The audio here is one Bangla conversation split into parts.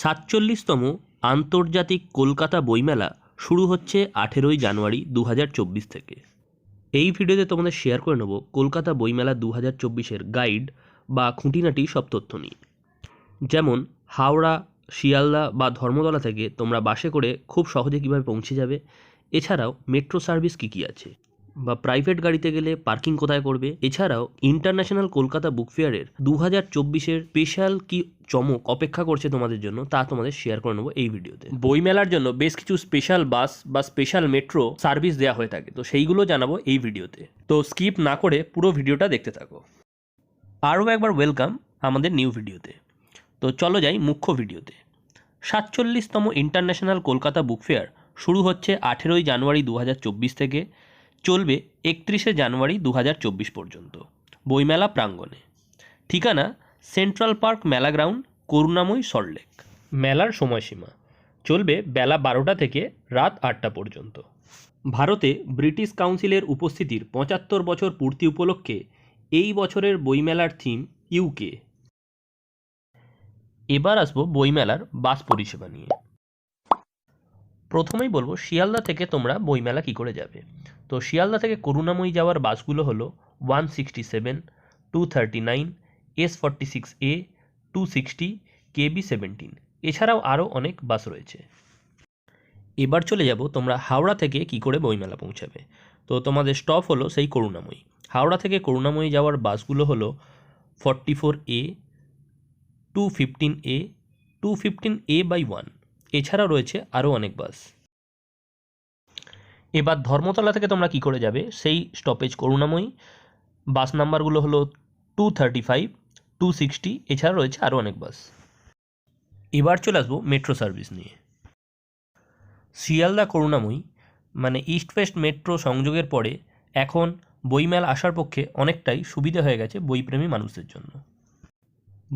সাতচল্লিশতম আন্তর্জাতিক কলকাতা বইমেলা শুরু হচ্ছে আঠেরোই জানুয়ারি দু হাজার চব্বিশ থেকে। এই ভিডিওতে তোমাদের শেয়ার করে নেব কলকাতা বইমেলা দু হাজার চব্বিশের গাইড বা খুঁটিনাটি সব তথ্য নিয়ে। যেমন, হাওড়া, শিয়ালদা বা ধর্মতলা থেকে তোমরা বাসে করে খুব সহজে কীভাবে পৌঁছে যাবে? এছাড়াও মেট্রো সার্ভিস কী কী আছে? বা প্রাইভেট গাড়িতে গেলে পার্কিং কোথায় করবে এছাড়াও ইন্টারন্যাশনাল কলকাতা বুক ফেয়ারের দু হাজার চব্বিশের স্পেশাল কি চমক অপেক্ষা করছে তোমাদের জন্য তা তোমাদের শেয়ার করে নেব এই ভিডিওতে। বইমেলার জন্য বেশ কিছু স্পেশাল বাস বা স্পেশাল মেট্রো সার্ভিস দেওয়া হয়ে থাকে, তো সেইগুলো জানাব এই ভিডিওতে। তো স্কিপ না করে পুরো ভিডিওটা দেখতে থাকো। আরও একবার ওয়েলকাম আমাদের নিউ ভিডিওতে। তো চলো যাই মুখ্য ভিডিওতে। সাতচল্লিশতম ইন্টারন্যাশনাল কলকাতা বুক ফেয়ার শুরু হচ্ছে আঠেরোই জানুয়ারি দু হাজার চব্বিশ থেকে। চলবে একত্রিশে জানুয়ারি দু হাজার চব্বিশ পর্যন্ত। বইমেলা প্রাঙ্গণে। ঠিকানা সেন্ট্রাল পার্ক মেলা গ্রাউন্ড, করুণাময়ী সল্টলেক মেলার সময়সীমা। চলবে বেলা বারোটা থেকে রাত আটটা পর্যন্ত। ভারতে ব্রিটিশ কাউন্সিলের উপস্থিতির পঁচাত্তর বছর পূর্তি উপলক্ষে এই বছরের বইমেলার থিম ইউকে এবার আসব বইমেলার বাস পরিষেবা নিয়ে। প্রথমেই বলব শিয়ালদা থেকে তোমরা বইমেলা কী করে যাবে। তো শিয়ালদা থেকে করুণাময়ী যাওয়ার বাসগুলো হলো one sixty seven, two thirty nine, S forty six A, two sixty KB seventeen. এছাড়াও আরও অনেক বাস রয়েছে। এবার চলে যাব তোমরা হাওড়া থেকে কি করে বইমেলা পৌঁছাবে। তো তোমাদের স্টপ হলো সেই করুণাময়ী। হাওড়া থেকে করুণাময়ী যাওয়ার বাসগুলো হলো forty four A, two fifteen A, two fifteen A by one. এছাড়াও রয়েছে আরও অনেক বাস। এবার ধর্মতলা থেকে তোমরা কি করে যাবে? সেই স্টপেজ করুণাময়ী। বাস নাম্বারগুলো হলো two thirty five two sixty এছাড়া রয়েছে আরও অনেক বাস এবার চলে আসব মেট্রো সার্ভিস নিয়ে। শিয়ালদা করুণাময়ী মানে ইস্ট ওয়েস্ট মেট্রো সংযোগের পরে এখন বইমেলা আসার পক্ষে অনেকটাই সুবিধা হয়ে গেছে বইপ্রেমী মানুষদের জন্য।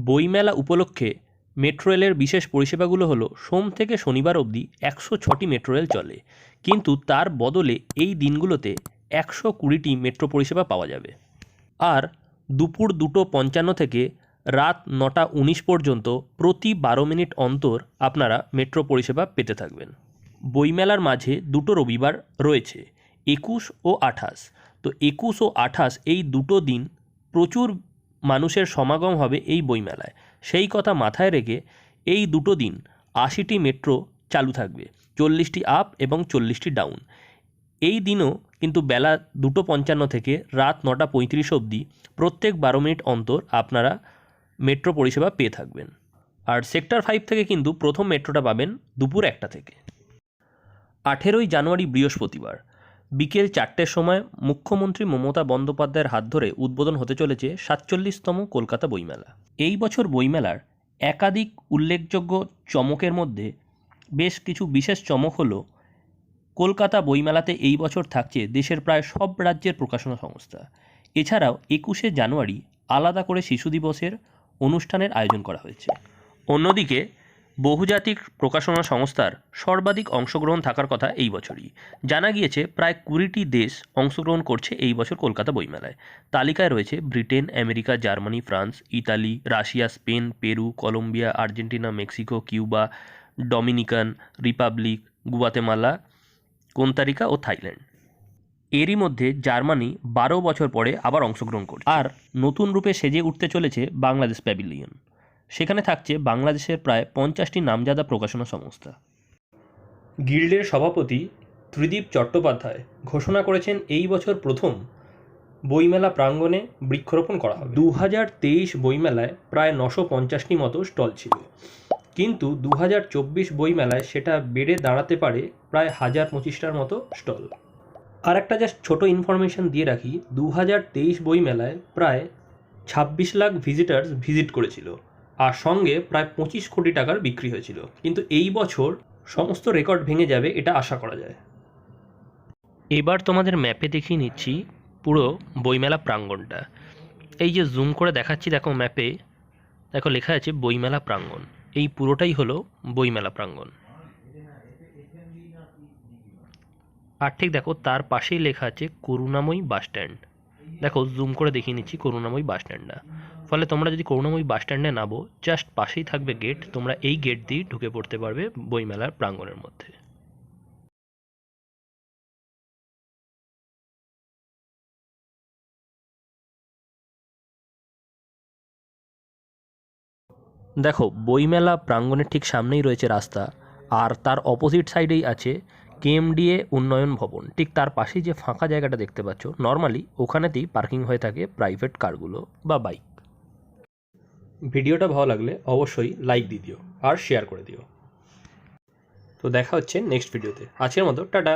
বইমেলা উপলক্ষে মেট্রো রেলের বিশেষ পরিষেবাগুলো হলো, সোম থেকে শনিবার অবধি একশো ছটি মেট্রো রেল চলে, কিন্তু তার বদলে এই দিনগুলোতে একশো কুড়িটি মেট্রো পরিষেবা পাওয়া যাবে। আর দুপুর দুটো পঞ্চান্ন থেকে রাত নটা উনিশ পর্যন্ত প্রতি বারো মিনিট অন্তর আপনারা মেট্রো পরিষেবা পেতে থাকবেন। বইমেলার মাঝে দুটো রবিবার রয়েছে, একুশ ও আঠাশ। তো একুশ ও আঠাশ এই দুটো দিন প্রচুর মানুষের সমাগম হবে এই বইমেলায়। সেই কথা মাথায় রেখে এই দুটো দিন আশিটি মেট্রো চালু থাকবে, চল্লিশটি আপ এবং চল্লিশটি ডাউন। এই দিনও কিন্তু বেলা দুটো পঞ্চান্ন থেকে রাত নটা পঁয়ত্রিশ অবধি প্রত্যেক বারো মিনিট অন্তর আপনারা মেট্রো পরিষেবা পেয়ে থাকবেন। আর সেক্টর ফাইভ থেকে কিন্তু প্রথম মেট্রোটা পাবেন দুপুর একটা থেকে। আঠেরোই জানুয়ারি বৃহস্পতিবার, বিকেল চারটের সময় মুখ্যমন্ত্রী মমতা বন্দ্যোপাধ্যায়ের হাত ধরে উদ্বোধন হতে চলেছে সাতচল্লিশতম কলকাতা বইমেলা। এই বছর বইমেলার একাধিক উল্লেখযোগ্য চমকের মধ্যে বেশ কিছু বিশেষ চমক হলো, কলকাতা বইমেলাতে এই বছর থাকছে দেশের প্রায় সব রাজ্যের প্রকাশনা সংস্থা। এছাড়াও একুশে জানুয়ারি আলাদা করে শিশু দিবসের অনুষ্ঠানের আয়োজন করা হয়েছে। অন্যদিকে বহুজাতিক প্রকাশনা সংস্থার সর্বাধিক অংশগ্রহণ থাকার কথা এই বছরই। জানা গিয়েছে, প্রায় কুড়িটি দেশ অংশগ্রহণ করছে এই বছর কলকাতা বইমেলায়। তালিকায় রয়েছে Britain, America, Germany, France, Italy, Russia, Spain, Peru, Colombia, Argentina, Mexico, Cuba, Dominican Republic, Guatemala, Costa Rica ও থাইল্যান্ড। এরই মধ্যে জার্মানি বারো বছর পরে আবার অংশগ্রহণ করছে। আর নতুন রূপে সেজে উঠতে চলেছে বাংলাদেশ প্যাভিলিয়ন। সেখানে থাকছে বাংলাদেশের প্রায় পঞ্চাশটি নামজাদা প্রকাশনা সংস্থা। গিল্ডের সভাপতি ত্রিদীপ চট্টোপাধ্যায় ঘোষণা করেছেন এই বছর প্রথম বইমেলা প্রাঙ্গণে বৃক্ষরোপণ করা হবে। দু হাজার তেইশ বইমেলায় প্রায় নশো পঞ্চাশটি মতো স্টল ছিল। কিন্তু দু হাজার চব্বিশ বইমেলায় সেটা বেড়ে দাঁড়াতে পারে প্রায় হাজার পঁচিশটার মতো স্টল। আর একটা জাস্ট ছোটো ইনফরমেশন দিয়ে রাখি দু হাজার তেইশ বইমেলায় প্রায় ছাব্বিশ লাখ ভিজিটার্স ভিজিট করেছিল। আর সঙ্গে প্রায় পঁচিশ কোটি টাকার বিক্রি হয়েছিল। কিন্তু এই বছর সমস্ত রেকর্ড ভেঙে যাবে এটা আশা করা যায়। এবার তোমাদের ম্যাপে দেখিয়ে নিচ্ছি পুরো বইমেলা প্রাঙ্গণটা। এই যে জুম করে দেখাচ্ছি, দেখো ম্যাপে, দেখো লেখা আছে বইমেলা প্রাঙ্গণ। এই পুরোটাই হলো বইমেলা প্রাঙ্গণ। আর ঠিক দেখো, তার পাশেই লেখা আছে করুণাময়ী বাসস্ট্যান্ড। দেখো জুম করে দেখিয়ে নিচ্ছি করুণাময়ী বাস স্ট্যান্ডটা ফলে তোমরা যদি করুণাময়ী বাস স্ট্যান্ডে নামো জাস্ট পাশেই থাকবে গেট তোমরা এই গেট দিয়েই ঢুকে পড়তে পারবে বইমেলার প্রাঙ্গণের মধ্যে। দেখো, বইমেলা প্রাঙ্গণের ঠিক সামনেই রয়েছে রাস্তা, আর তার অপোজিট সাইডেই আছে কেএমডিএ উন্নয়ন ভবন। ঠিক তার পাশেই যে ফাঁকা জায়গাটা দেখতে পাচ্ছ নর্মালি ওখানেতেই পার্কিং হয়ে থাকে প্রাইভেট কারগুলো বা বাইক ভিডিওটা ভালো লাগলে অবশ্যই লাইক দিয়ে দিও আর শেয়ার করে দিও। তো দেখা হচ্ছে নেক্সট ভিডিওতে আজকের মতো, টাটা।